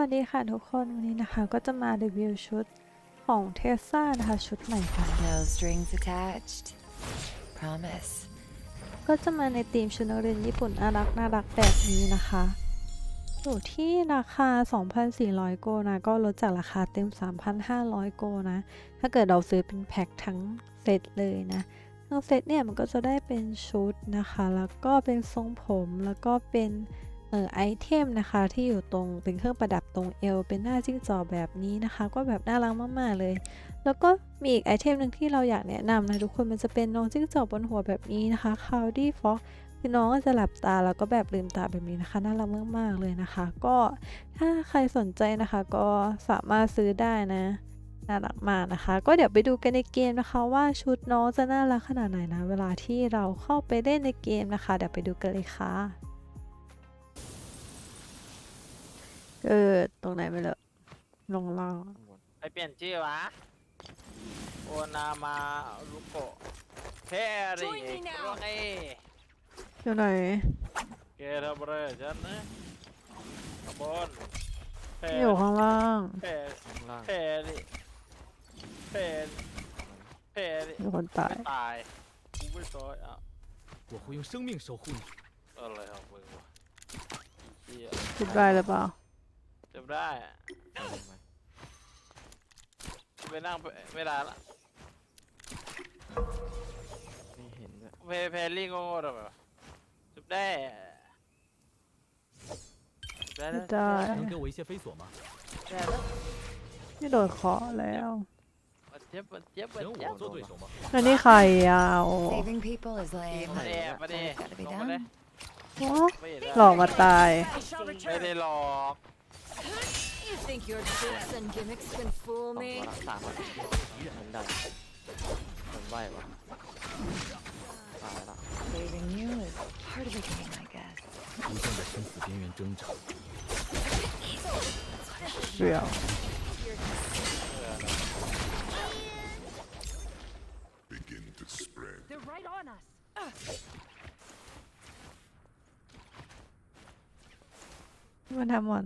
วัสดีค่ะทุกคน วันนี้นะคะก็จะมารีวิวชุดของเทสซานะคะ ชุดใหม่ค่ะ No strings attached. Promise. ก็จะมาในธีมชุดนักเรียนญี่ปุ่นน่ารักน่ารักแบบนี้นะคะอยู่ที่ราคา 2,400 โกนะ ก็ลดจากราคาเต็ม 3,500 โกนะ ถ้าเกิดเราซื้อเป็นแพ็คทั้งเซตเลยนะทั้งเซตเนี่ยมันก็จะได้เป็นชุดนะคะ แล้วก็เป็นทรงผมแล้วก็เป็นเอ่อไอเทมนะคะที่อยู่ตรงเป็นเครื่องประดับ ตรงเอวเป็นหน้าจิ้งจอกแบบนี้นะคะ ก็แบบน่ารักมากๆเลย แล้วก็มีอีกไอเทมหนึ่งที่เราอยากแนะนำนะทุกคนมันจะเป็นน้องจิ้งจอกบนหัวแบบนี้นะคะ Cloudy Fox คือน้องจะหลับตาแล้วก็แบบลืมตาแบบนี้นะคะน่ารักมากๆเลยนะคะ ก็ถ้าใครสนใจนะคะ ก็สามารถซื้อได้นะน่ารักมากนะคะ ก็เดี๋ยวไปดูกันในเกมนะคะว่าชุดน้องจะน่ารักขนาดไหนนะ เวลาที่เราเข้าไปเล่นในเกมนะคะ เดี๋ยวไปดูกันเลยค่ะ เกิดตรงไหนไปเลยลงล่าง ไปเปลี่ยนชื่อวะโอนามาลุโกะเพริ Join me now โรเอ อยู่ไหน เกเรเบรฉันนะขบวนเพ อยู่ข้างล่าง เพ ข้างล่าง เพริเพริเพริ มีคนตาย ไม่ตายกูไม่ตายอ่ะ 我会用生命守护你。 อะไรของมึงวะเหี้ย คิดได้หรือเปล่า จำ ได้อะไปนั่งไปไม่ได้ละ ไม่เห็นด้วย เพเพรี่โง่ๆทำไมวะจำได้อะจำได้ ไม่ แล้ว ได้ 能给我一些飞索吗？ จำได้แล้ว ไม่โดนเคาะแล้ว มันเจ็บมันเจ็บมัน 能 เจ็บ 我做对手吗？ แล้วนี่ใครอ่ะโอ้ Saving people is lame. มาดิมา But ดิ it's gotta be ลงมาเลย done. โอ้ ไม่เห็นแล้ว หลอกมาตาย ไม่ได้หลอก You think your tricks and gimmicks can ส fool องตัว me? ละสามอ่ะผมได้ผมไหววะตายละ Saving you is part of the game, I guess. 不断在生死边缘挣扎。 เปรี้ยว begin to spread. They're right on us. มัน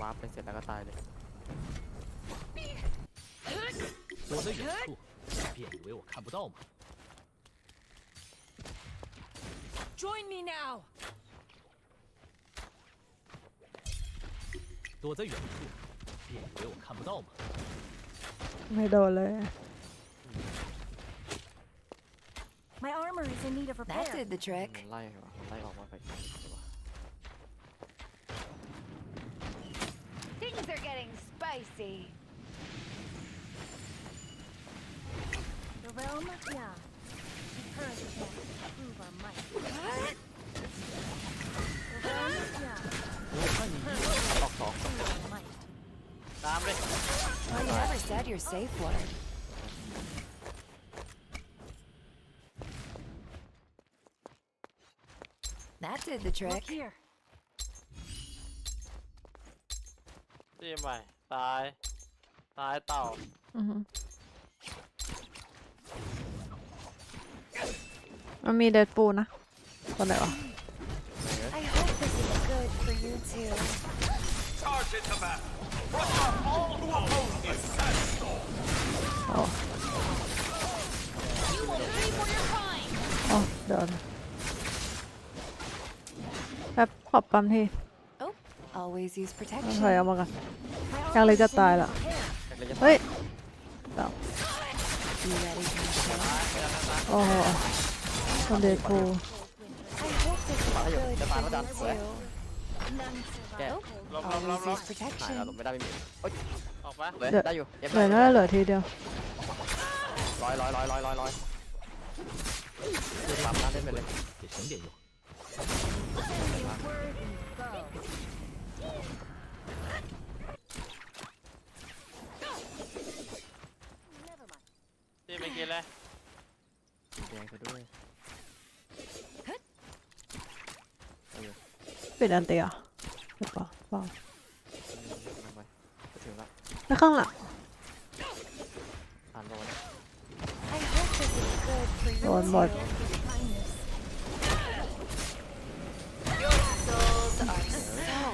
วาร์ปไปเสร็จแล้วก็ตายเลย躲在远处，便以为我看不到吗？ Join me now. 躲在远处，便以为我看不到吗？ ไม่โดนเลย My armor is in need of That repair. did the มัน trick. ไล่วะมันไล่ออกมาไป ไกลวะ Things are getting spicy. The realm, yeah. Encourage us to prove our might. The realm, yeah. ออกสอง Prove our might. ตามเลย Well, you never said your safe word. That did the trick. Look here. ที่ใหม่ตายตายเต่าอือมันมีเดดปูนะ คนไหนวะ I hope this is good for you too. อ๋ออ๋อเดี๋ยวนแป๊บขอบปั๊มที always use protection. 係啊，冇噶，隔離就大啦。喂，得。哦，我哋鋪。จะตายก็ดันสวยแกลบลบลบลบหายแล้วหลบไม่ได้ไม่มีโอ๊ยออกมาได้อยู่เหลือน่าเหลือทีเดียวร้อยร้อยร้อยร้อยร้อยร้อยปั๊มน้ำเล่นไปเลยเดี๋ยวฉันเดี๋ยวอยู่ กินเลยแดงซะด้วยเอาอยู่ปิดอันเตียหรือเปล่าเปล่าลงไปจะถึงละแล้วข้างหลังผ่านโลนะ I hope this is good for you โดนหมด too. Kindness. Your souls are so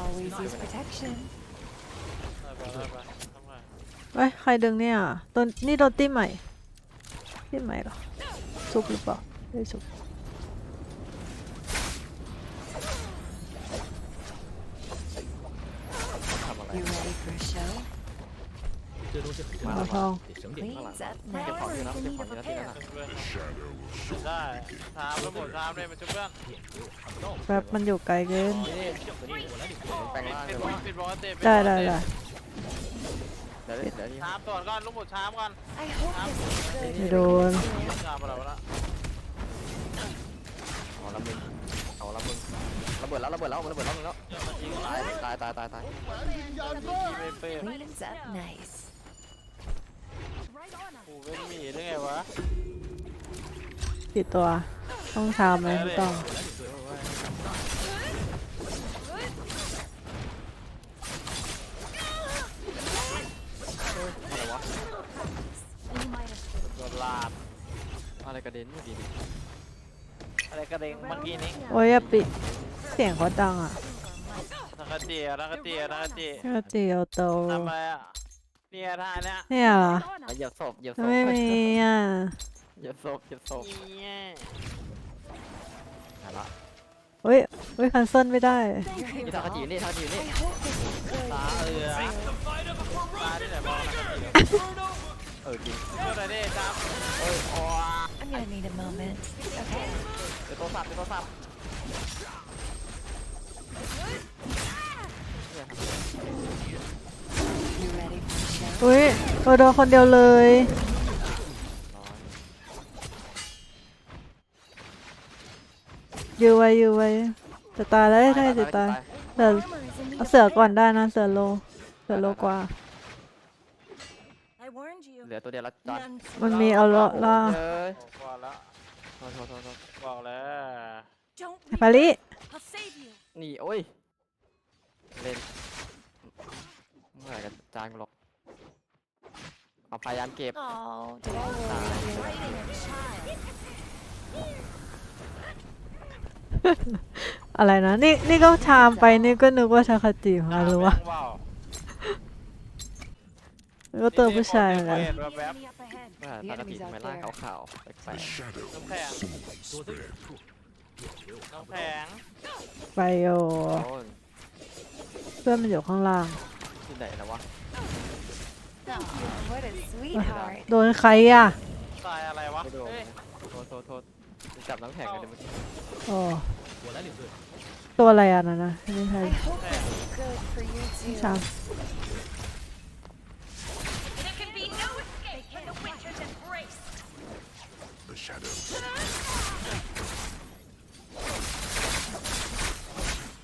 Always use protection. เอ้ยใครดึงเนี่ยตัวนี่โดนตีใหม่ตีใหม่เหรอซุปหรือเปล่าไม่ได้ซุปทำอะไร You ready for a show? หมาทอง Cleans up เก็บ now. ของอยู่นะ in เก็บ need ของ of อยู่นะที่นั่น repair. น่ะเพื่อน The shadow will ได้ทามแล้วหมดทามเลยมาช่วยเพื่อนแป๊บมันอยู่ไกลเกินนี่ตัวนี้แปลงร่างเลปิยดวะปิดปกติปิได้ปกได้ติได้ เดี๋ยวเดี๋ยวนี่ชามต่อนก่อนลูกหมดชามก่อน I hope this is good ไม่โดนชามอะไรวะละเอาละมึงเอาละมึงระเบิดแล้วระเบิดแล้วระเบิดแล้วมึงแล้วเดี๋ยวมันยิงตายตายตายตายตายไม่เป๊ะ Cleans up nice. Right on us. กูเป็นหมีได้ไงวะกี่ตัว ต้องชามไหมไม่ต้อง ลาดอะไรกระเด็นเมื่อกี้ดิอะไรกระเด้งเมื่อกี้นี้โอ้ยอย่าปิดเสียงเขาดังอะทักกะเจียทักกะเจียทักกะเจียก็เจียวโตทำอะไรอะเนี่ยท่าเนี้ยเนี่ยเหรอ on อะ us. เหยียบศพเหยียบศพไม่มีอะเหยียบศพเหยียบศพเนี่ยหาละเฮ้ยเฮ้ยคันเซิลไม่ได้นี่ทางกระจีนี่ทางกระจีนี่ I hope this is good ตา for เอื you อ too. ตาที่ไหนมองทักกะ เจียเออจริงเมื่อไหร่ดิจ้าเอ้ยโอ้ I'm gonna need a moment. Okay. เดี๋ยวโทรศัพท์เดี๋ยวโทรศัพท์เนี่ย You ready for a show? อุ้ยเออโดนคนเดียวเลย ร้อยยื้อไว้ยื้อไว้จะตายแล้วใช่จะตายเสือ Armor is in need เอา of เสือ repair. ก่อนได้นะเสือโลเสือโลกว่า I warned you. เห ลือตัวเดียวละจาน None มันมีเอาละล่าเย้ยบอกแล้วโทษโทษโทษโทษบอกแล้ว Don't ฟา leave. ลิ I'll save you. นี่โอ้ย เล่นเมื่อไหร่กันจานกูหรอกเอาพยายามเก็บ Oh, did I worry you? Fighting a child. อะไรนะ นี่นี่ก็ชามไปนี่ก็นึกว่าชาคาจิมาหรือวะแม่งเปล่านึ กว่าตัวผู้ชายเหมือนกันเห็นแบบแบบ Enemy up ahead. เมื่อไหร่ตากระติทำไมร่างขาวๆแปล The ก shadow will Okay. soon spread. น้องแข็งไปโอๆโอ้ยเพื่อนมันอยู่ข้างล่าง ที่ไหนแล้ววะ Oh, what a sweetheart. โดนใครอะตายอะไรวะไม่โดนเฮ้ยโทษโทษโทษจับน้ำแข็งกันเลยเมื่อกี้โอ้ตัวอะไรอะนั่นนะไม่ใช่ I hope this is good for you ชาม too. Shadows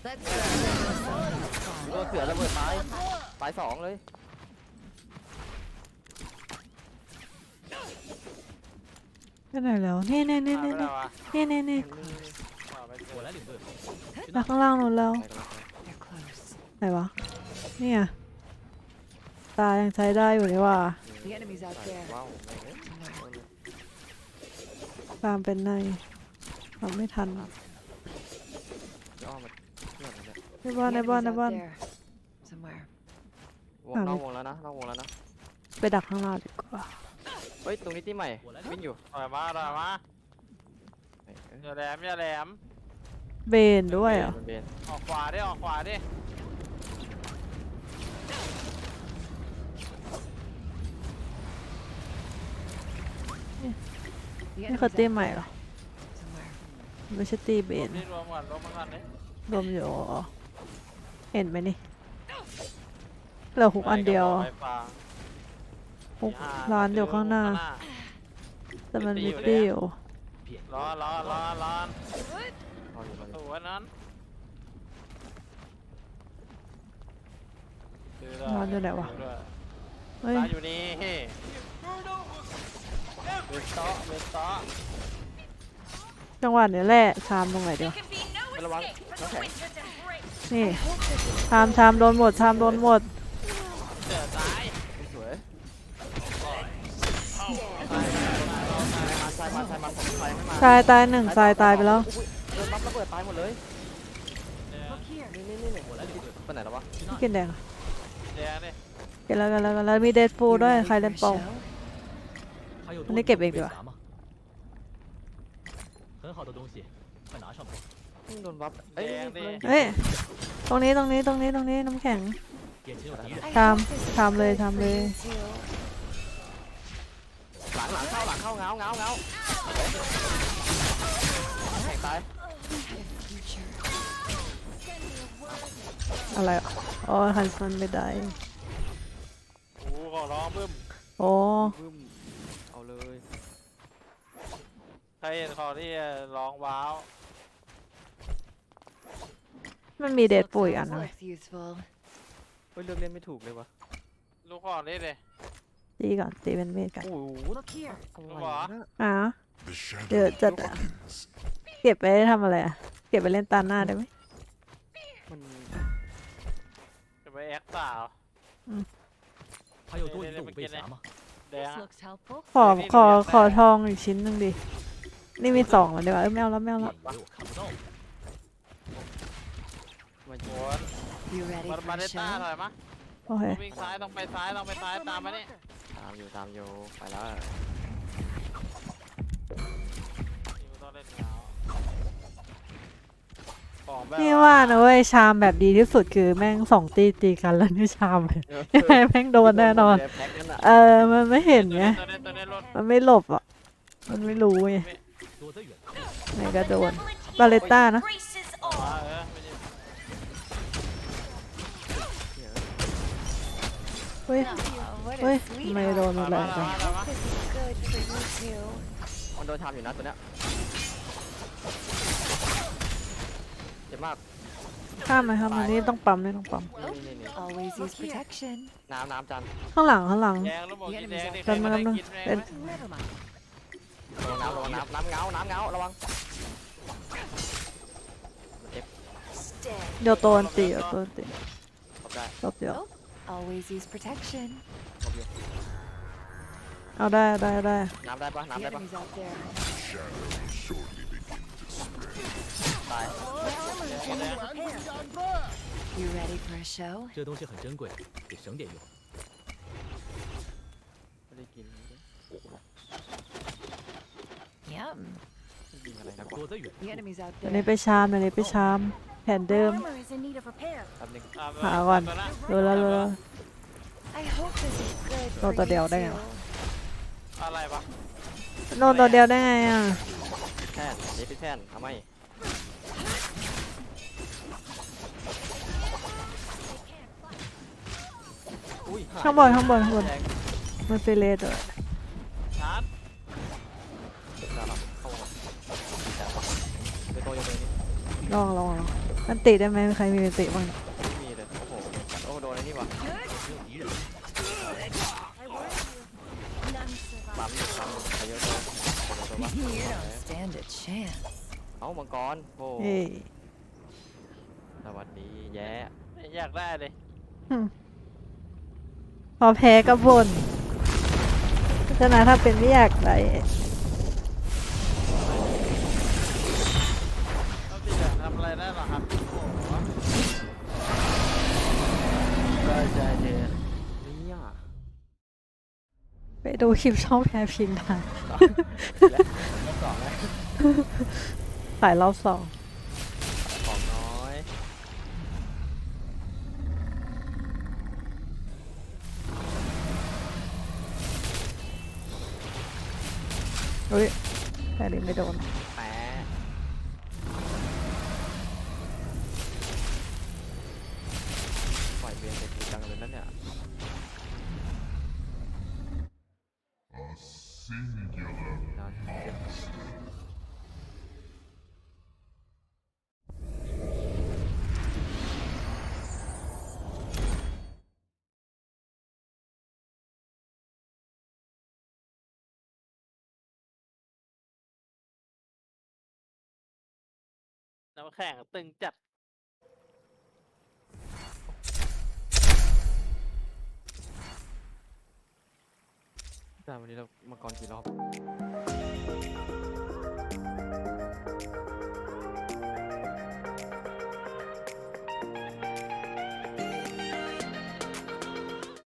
Let's โดนเสือระเบิดตายตายสองเลย ไปไหนแล้วนี่นี่นี่ตายนี่ไปแล้ววะนี่นี่นี่ต่อไปเจอมาข้างล่างนู้นแล้วไปกันแล้ว You're close. ไหนวะเนี่ยตายังใช้ได้อยู่นี่ว่า The enemy's out ไป there. ว้าวแม่งเอ้ย ตามเป็นในทำไม่ทันอะย่อมาเพื่อนเลยในบ้าน The ในบ้าน enemy's ใน out บ้าน there. Somewhere. วงนอกวงแล้วนะนอกวงแล้วนะ ไปดักข้างล่างดีกว่าเฮ้ย ตรงนี้ที่ใหม่ วิ่งอยู่ต่อยมาต่อยมาเอ้ยเอ้ยอย่าแหลมอย่าแหลมเบนด้วยเหรอะมันเบนออกขวาดิออกขวาดิ นี่ enemy's เขา out ตีใหม่เหรอ somewhere. ไม่ใช่ตีเบรวมนนี่รวมก่อนรวมมันก่อนดิรวมอยู่อ๋อเห็นไหมนี่เหลือหุกอันเดียวไปกระบอกไฟฟ้าหุกสี่ห้ร้านอยู่ข้างหน้า แต่มันมีตี้อยู่片，ร้อนร้อนร้อนร้อนเอาอยู่สเลยวยนั้นซื้ได้ร้อนอยู่ไหนวะซื้ด้เฮ้ยร้านอยู่นี่ เฮ้เวสต์เวสต์จังหวะนี้แหละชามตรงไหนเดียวไม่ระวังน้ำแข็งนี่ชามชามโดนหมดชามโดนหมดเสือซ้ายสวยมาใส่มาใส่มาผมใส่ไม่มาชายตายหนึ่งชายตายไปแล้วอุ๊ยโดนบัฟระเบิดตายหมดเลย Look here. นี่นี่นี่นี่ไปไหนแล้ววะไม่กินแดงอะแดงดิกินแล้วกันแล้วกันแล้วมีเดดฟูด้วยใครเล่นโปร 还有那给别给吧为啥吗？很好的东西，快拿上吧。 นี่โดนบัฟเอ้ยนี่นี่ เฮ้ย ตรงนี้ตรงนี้ตรงนี้ตรงนี้น้ำแข็ง 眼前有敌人， I Tham, hope this is tham good lên, for tham you lên. too. หลังหลังเข้าหลังเข้าเงาเงาเงาแข็งตาย อะไรอ่ะอ๋อหันฟันไม่ได้ โอ้ขอร้องบึ้ม โอ้ บึ้ม รเห็นขอที่ร้องว้าว มันมีเดดฟูอีกอันนะ Looks useful. เฮ้ยเลือกเล่นไม่ถูกเลยวะ ลูกขอนี่เลย ตีก่อนตีเป็นเมดกัน โอ้โห Look here. อะไรวะน่ะ อ่ะ The shadow Được, chật ạ. darkens. เก็บไปทำอะไรอ่ะ เก็บไปเล่นตาหน้าได้ไหม มัน จะไปแอคสาว 还有多余的五倍匣吗？ แดง This อะ looks helpful. ขอขอขอทองอีกชิ้นหนึ่งดิ นี่มีสองแล้วเดี๋ยวเอแมวแล้วแมวแล้วมาด a ตาหน่อยมะโอเค วิ่งซ้ายต้องไปซ้ายต้องไปซ้ายตามมาเนี่ยตามอยู่ตามอยู่ไปแล้วอยู่ต้องเล่นแล้วนี่ว่านะเว้ยชามแบบดีที่สุดคือแม่งสองตีตีกันแล้วนี่ชามเลยยังแม่งโดนแน่นอนเออมันไม่เห็นไงมันไม่หลบอะ มันไม่รู้ไง ไหนก็โดนบาเลต้านะ Braces มา on. เออไม่ได้เฮ้ย Oh, what เฮ้ย a ทำไมโด sweetheart. นมันแรงจัง I hope this is good for you too. มันโดนทำอยู่นะตัวเนี้ยเจ็บมากข้ามไหมครับอันนี้ต้องปั๊มนี่ต้องปั๊ม นี่นี่นี่ Always use Look here. protection. น้ำน้ำจันข้างหลังข้างหลัง แดงแล้วบอกกินแดงดิใคแป๊รบนึมางได้แป๊บนึงกินแดงเป็นไหม Never mind. ระวังน้ำระวังน้ำน้ำเงาน้ำเงาระวังมันเจ็บ Stay. เดี๋ยวโตนตีเดี๋ยวโตนตี ขอบได้ จบเดี๋ยว Always use protection. ขอบอยู่ เอาได้ได้ได้ น้ำได้ปะ The น้ำได้ปะ enemy's out there. Shadow will shortly begin to spread. ตาย You ready for a show? 这东西很珍贵，得省点用。 躲在远 The enemy's out อันนี้ there. ไปชามอันนี้ไปชาม แผ่นเดิม Armor is in need of repair. แป๊บนึง อ่ะ หาก่อน ตัวละ รู้แล้วรู้แล้ว I hope this is good Đâu for tao you đèo đây à? too. อะไรวะ โดนตัวเดียวได้ไงอ่ะ แท่นนี่เป็นแท่นทำไมอุ้ยหย ข้างบนข้างบนข้างบน แดง มันเป็นเลดเลย ลองลองลองมันติได้ไหมใครมีมันติบ้างเมีเลย โอ้โหโอ้โหโดนไอ้นี่วะปั๊มปั๊มยศนเอ้ามังกรโอ้โอ้ยสวัสดีแย่ไม่ยากได้เลยพอแพ้ก็บ่นเพราะฉะนั้นถ้าเป็นไม่อยากไร ใจเย็นเนี่ยไปดูคลิปช่องแพ้พิงได้และรอบสองแล้วสายรอบสองของน้อยเฮ้ยแต่นี้ไม่โดน น้ำแข็งตึงจัด แต่วันนี้เรามังกรกี่รอบ